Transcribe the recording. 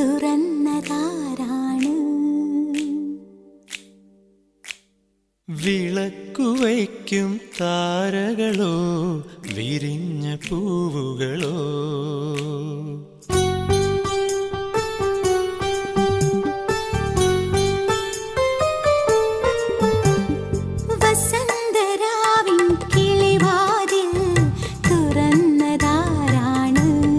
തുറന്നതാരാണ്? വിളക്കുവയ്ക്കും താരകളോ വിരിഞ്ഞ പൂവുകളോ.